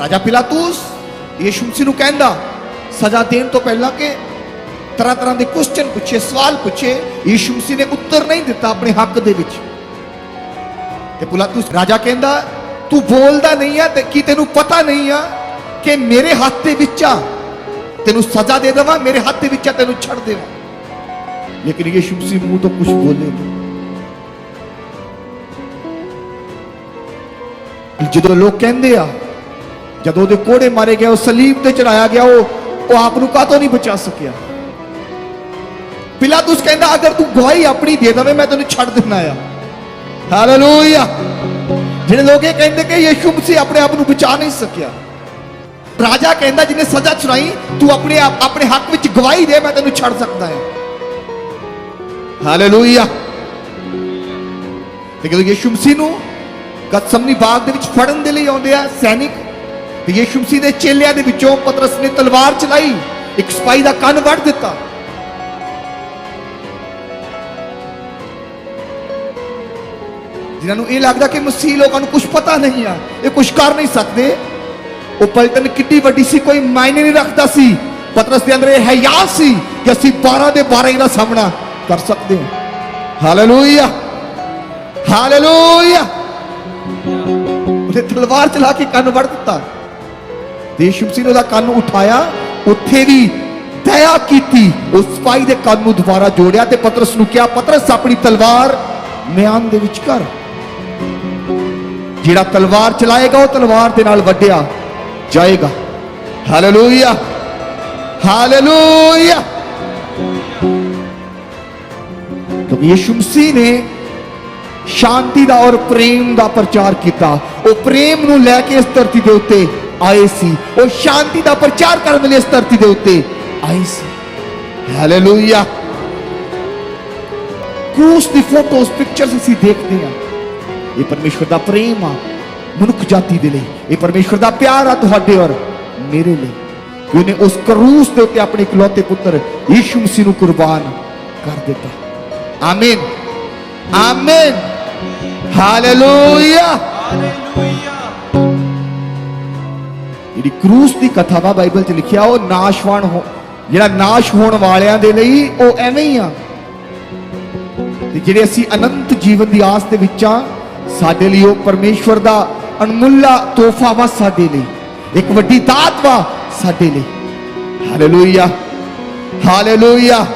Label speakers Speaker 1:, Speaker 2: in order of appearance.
Speaker 1: ਰਾਜਾ ਪਿਲਾਤੂਸ, ਯੀਸ਼ੂ ਮਸੀਹ ਨੂੰ ਕਹਿੰਦਾ, ਸਜ਼ਾ ਦੇਣ ਤੋਂ ਪਹਿਲਾਂ ਕਿ ਤਰ੍ਹਾਂ ਤਰ੍ਹਾਂ ਦੇ ਕੁਐਸਚਨ ਪੁੱਛੇ, ਸਵਾਲ ਪੁੱਛੇ, ਯੀਸ਼ੂ ਮਸੀਹ ਨੇ ਉੱਤਰ ਨਹੀਂ ਦਿੱਤਾ ਆਪਣੇ ਹੱਕ ਦੇ ਵਿੱਚ। ਤੇ ਪਿਲਾਤੂਸ ਰਾਜਾ ਕਹਿੰਦਾ, ਤੂੰ ਬੋਲਦਾ ਨਹੀਂ ਆ ਤੇ ਕੀ ਤੈਨੂੰ ਪਤਾ ਨਹੀਂ ਆ ਕਿ ਮੇਰੇ ਹੱਥ ਦੇ ਵਿੱਚ ਆ? ਤੈਨੂੰ ਸਜ਼ਾ ਦੇ ਦੇਵਾਂ, ਮੇਰੇ ਹੱਥ ਦੇ ਵਿੱਚ ਆ, ਤੈਨੂੰ ਛੱਡ ਦੇਵਾਂ? ਲੇਕਿਨ ਯੀਸ਼ੂ ਮਸੀਹ ਮੂੰਹ ਤੋਂ ਕੁਝ ਬੋਲੇ ਜਦੋਂ ਲੋਕ ਕਹਿੰਦੇ ਆ ਜਦੋਂ ਉਹਦੇ ਕੋੜੇ ਮਾਰੇ ਗਏ, ਉਹ ਸਲੀਬ ਤੇ ਚੜਾਇਆ ਗਿਆ, ਉਹ ਉਹ ਆਪ ਨੂੰ ਕਾਤੋਂ ਨਹੀਂ ਬਚਾ ਸਕਿਆ? ਪਿਲਾਤੂਸ ਕਹਿੰਦਾ, ਅਗਰ ਤੂੰ ਗਵਾਹੀ ਆਪਣੀ ਦੇ ਦਵੇਂ, ਮੈਂ ਤੈਨੂੰ ਛੱਡ ਦੇਣਾ ਆ। ਹਾਲੇਲੂਇਆ ਜਿਹੜੇ ਲੋਕ ਇਹ ਕਹਿੰਦੇ ਕਿ ਯੀਸ਼ੂ ਮਸੀਹ ਆਪਣੇ ਆਪ ਨੂੰ ਬਚਾ ਨਹੀਂ ਸਕਿਆ। ਰਾਜਾ ਕਹਿੰਦਾ, ਜਿਹਨੇ ਸਜ਼ਾ ਚੁਰਾਈ ਤੂੰ ਆਪਣੇ ਆਪ ਆਪਣੇ ਹੱਕ ਵਿੱਚ ਗਵਾਹੀ ਦੇ, ਮੈਂ ਤੈਨੂੰ ਛੱਡ ਸਕਦਾ ਹਾਂ ਹਾਲੇਲੂਇਆ ਤੇ ਜਦੋਂ ਯੀਸ਼ੂ ਮਸੀਹ ਨੂੰ ਗਤਸਮਨੀ ਬਾਗ ਦੇ ਵਿੱਚ ਫੜਨ ਦੇ ਲਈ ਆਉਂਦੇ ਆ, ਸੈਨਿਕ ਤੇ ਯੀਸ਼ੂ ਮਸੀਹ ਦੇ ਚੇਲਿਆਂ ਦੇ ਵਿੱਚੋਂ ਪਤਰਸ ਨੇ ਤਲਵਾਰ ਚਲਾਈ, ਇੱਕ ਸਿਪਾਹੀ ਦਾ ਕੰਨ ਵੱਢ ਦਿੱਤਾ। ਜਿਨ੍ਹਾਂ ਨੂੰ ਇਹ ਲੱਗਦਾ ਕਿ ਮਸੀਹ ਲੋਕਾਂ ਨੂੰ ਕੁਝ ਪਤਾ ਨਹੀਂ ਆ, ਇਹ ਕੁਝ ਕਰ ਨਹੀਂ ਸਕਦੇ। ਉਹ ਪਲਟਨ ਕਿੱਡੀ ਵੱਡੀ ਸੀ, ਕੋਈ ਮਾਇਨੇ ਨਹੀਂ ਰੱਖਦਾ ਸੀ। ਪਤਰਸ ਦੇ ਅੰਦਰ ਇਹ ਹਿਆ ਸੀ ਕਿ ਅਸੀਂ 12 ਦੇ 12 ਹੀ ਦਾ ਸਾਹਮਣਾ ਕਰ ਸਕਦੇ ਹਾਂ। ਹਾਲੇਲੂਇਆ! ਹਾਲੇਲੂਇਆ! ਉਹਨੇ ਤਲਵਾਰ ਚਲਾ ਕੇ ਕੰਨ ਵੜ ਦਿੱਤਾ। ਦੇਸ਼ੂ ਸਿੰਘ ਨੇ ਉਹਦਾ ਕੰਨ ਉਠਾਇਆ, ਉੱਥੇ ਵੀ ਦਇਆ ਕੀਤੀ, ਉਸ ਸਿਪਾਹੀ ਦੇ ਕੰਨ ਨੂੰ ਦੁਬਾਰਾ ਜੋੜਿਆ ਤੇ ਪਤਰਸ ਨੂੰ ਕਿਹਾ, ਪਤਰਸ, ਆਪਣੀ ਤਲਵਾਰ ਮਿਆਨ ਦੇ ਵਿੱਚ ਕਰ। ਜਿਹੜਾ ਤਲਵਾਰ ਚਲਾਏਗਾ, ਉਹ ਤਲਵਾਰ ਦੇ ਨਾਲ ਵੱਢਿਆ ਜਾਏਗਾ। ਹਾਲੇਲੂਇਆ ਹਾਲੇਲੂਇਆ ਕਿਉਂਕਿ ਯਿਸੂ ਮਸੀਹ ਨੇ ਸ਼ਾਂਤੀ ਦਾ ਔਰ ਪ੍ਰੇਮ ਦਾ ਪ੍ਰਚਾਰ ਕੀਤਾ। ਉਹ ਪ੍ਰੇਮ ਨੂੰ ਲੈ ਕੇ ਇਸ ਧਰਤੀ ਦੇ ਉੱਤੇ ਆਏ ਸੀ। ਉਹ ਸ਼ਾਂਤੀ ਦਾ ਪ੍ਰਚਾਰ ਕਰਨ ਲਈ ਇਸ ਧਰਤੀ ਦੇ ਉੱਤੇ ਆਏ ਸੀ। ਹਾਲੇਲੂਇਆ ਕਰੂਸ ਦੀ ਫੋਟੋਸ ਪਿਕਚਰਸ ਅਸੀਂ ਦੇਖਦੇ ਹਾਂ। ਇਹ ਪਰਮੇਸ਼ਵਰ ਦਾ ਪ੍ਰੇਮ ਆ ਮਨੁੱਖ ਜਾਤੀ ਦੇ ਲਈ। ਇਹ ਪਰਮੇਸ਼ਵਰ ਦਾ ਪਿਆਰ ਆ ਤੁਹਾਡੇ ਔਰ ਮੇਰੇ ਲਈ। ਉਹਨੇ ਉਸ ਕਰੂਸ ਦੇ ਉੱਤੇ ਆਪਣੇ ਇਕਲੌਤੇ ਪੁੱਤਰ ਯੀਸ਼ੂ ਮਸੀਹ ਨੂੰ ਕੁਰਬਾਨ ਕਰ ਦਿੱਤਾ। ਆਮੀਨ ਆਮੀਨ ਹਾਲੇਲੂਇਆ ਜਿਹੜੀ ਕਰੂਸ ਦੀ ਕਥਾ ਵਾ ਬਾਈਬਲ 'ਚ ਲਿਖਿਆ, ਉਹ ਨਾਸ਼ਵਾਨ ਹੋ, ਜਿਹੜਾ ਨਾਸ਼ ਹੋਣ ਵਾਲਿਆਂ ਦੇ ਲਈ ਉਹ ਐਵੇਂ ਹੀ ਆ। ਤੇ ਜਿਹੜੇ ਅਸੀਂ ਅਨੰਤ ਜੀਵਨ ਦੀ ਆਸ ਦੇ ਵਿੱਚ ਆ, ਸਾਡੇ ਲਈ ਉਹ ਪਰਮੇਸ਼ਵਰ ਦਾ ਅਣਮੁੱਲਾ ਤੋਹਫਾ ਵਾ ਸਾਡੇ ਲਈ। ਇੱਕ ਵੱਡੀ ਦਾਤ ਵਾ ਸਾਡੇ ਲਈ। Hallelujah hallelujah